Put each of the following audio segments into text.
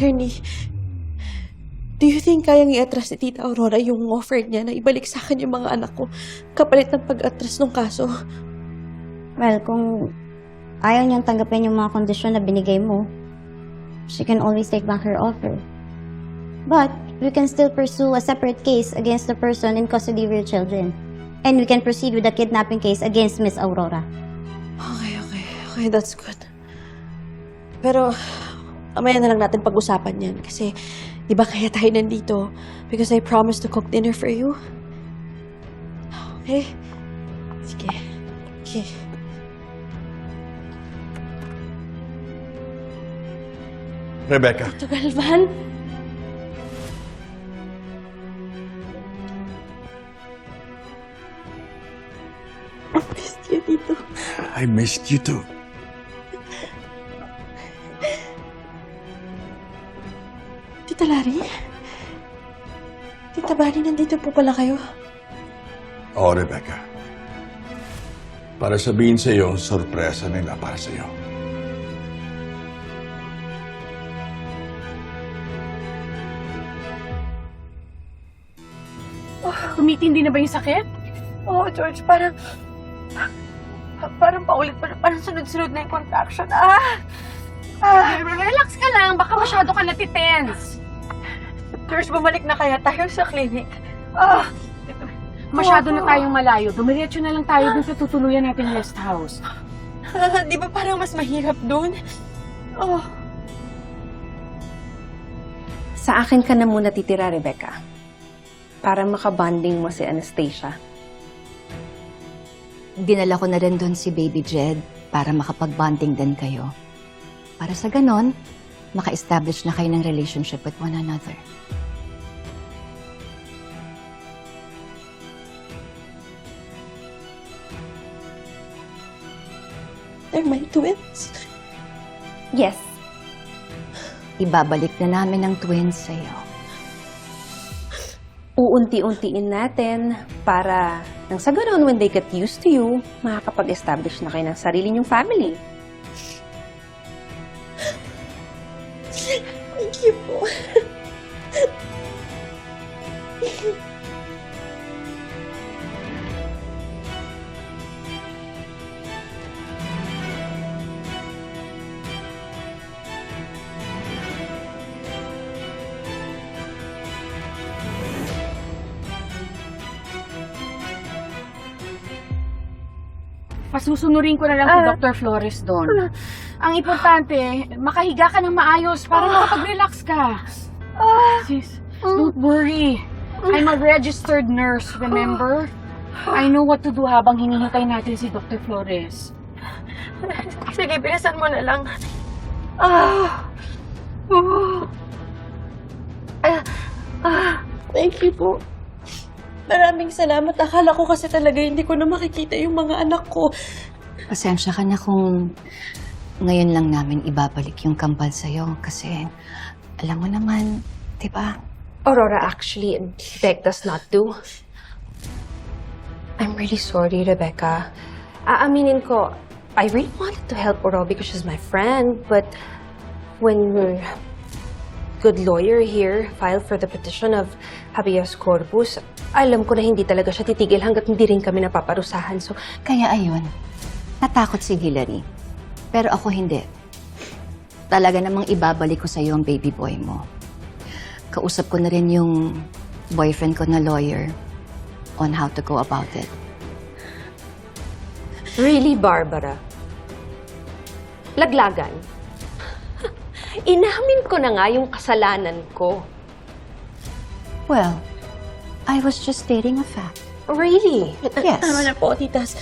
Attorney, do you think kayang i-atras ni Tita Aurora yung offer niya na ibalik sa akin yung mga anak ko kapalit ng pag-atras ng kaso? Well, kung ayaw niyang tanggapin yung mga kondisyon na binigay mo, she can always take back her offer. But, we can still pursue a separate case against the person in custody of your children. And we can proceed with the kidnapping case against Miss Aurora. Okay, okay. Okay, that's good. Pero, mamaya na lang natin pag-usapan yan. Kasi, di ba kaya tayo nandito? Because I promised to cook dinner for you. Okay? Sige. Okay. Rebecca, Ito, Galvan. I missed you dito. I missed you too. Tita Lari? Tita Bani, nandito po pala kayo. Oo, Rebecca. Para sabihin sa iyo, sorpresa nila para sa iyo. Tumitindi na ba yung sakit? Oo, George, parang... Parang paulit pa, parang sunod-sunod na yung contraction. Ah! Ah! Relax ka lang, baka masyado ka natitense. George, bumalik na kaya tayo sa clinic. Ah! Masyado na tayong malayo. Dumiretso na lang tayo dun sa tutuluyan natin rest house. Ah, di ba parang mas mahirap doon? Oh. Sa akin ka na muna titira, Rebecca. Para makabanding mo si Anastasia. Dinala ko na rin doon si Baby Jed para makapag-bonding din kayo. Para sa ganon, maka-establish na kayo ng relationship with one another. They're my twins. Yes. Ibabalik na namin ang twins sa'yo. Uunti-untiin natin para nang sa ganun, when they get used to you, makakapag-establish na kayo ng sarili niyong family. Thank you. Pasusunurin ko na lang si Dr. Flores doon. Ang importante, makahiga ka ng maayos para makapag-relax ka. Sis, don't worry. I'm a registered nurse, remember? I know what to do habang hinihintay natin si Dr. Flores. Sige, bilisan mo na lang. Ah! Oh. Ah! Ah! Thank you po. Maraming salamat. Akala ko kasi talaga hindi ko na makikita yung mga anak ko. Pasensya ka na kung ngayon lang namin ibabalik yung kampal sa'yo kasi alam mo naman, di ba? Aurora actually begged us not to. I'm really sorry, Rebecca. Aaminin ko, I really wanted to help Aurora because she's my friend, but when your good lawyer here filed for the petition of habeas corpus, alam ko na hindi talaga siya titigil hanggat hindi rin kami napaparusahan. So, Kaya ayun, natakot si Hillary. Pero ako hindi. Talaga namang ibabalik ko sa'yo ang baby boy mo. Kausap ko na rin yung boyfriend ko na lawyer on how to go about it. really, Barbara? Laglagan? Inamin ko na nga yung kasalanan ko. Well, I was just stating a fact. Really? Yes. Tama na po, titas.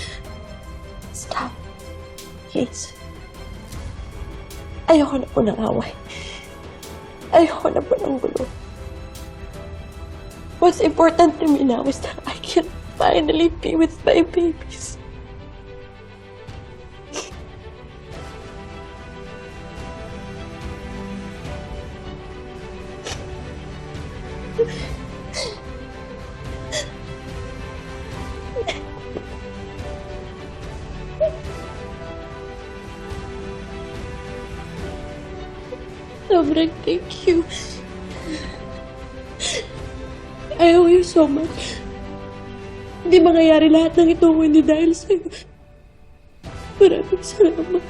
Stop. Please. Ayoko na po ng away. Ayoko na po ng gulo. What's important to me now is that I can finally be with my babies. Dominic, thank you. I owe you so much. Hindi mangyayari lahat ng ito kung hindi dahil sa'yo. Maraming salamat.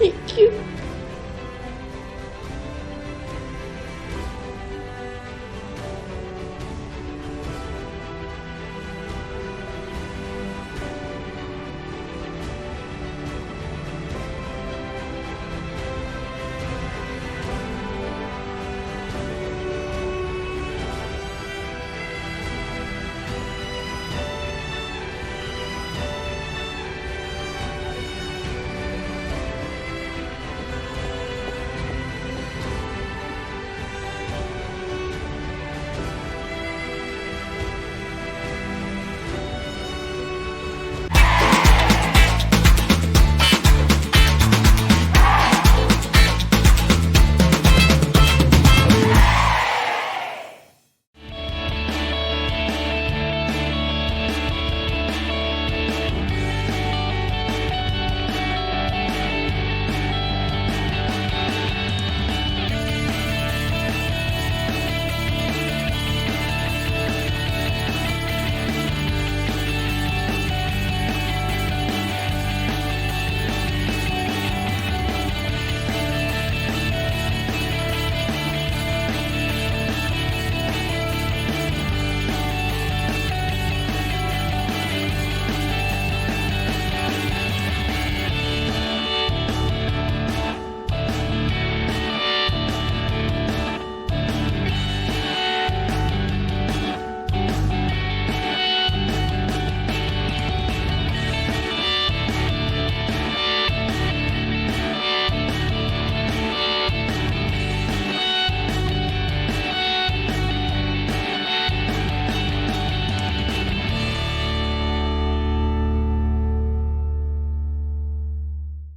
Thank you.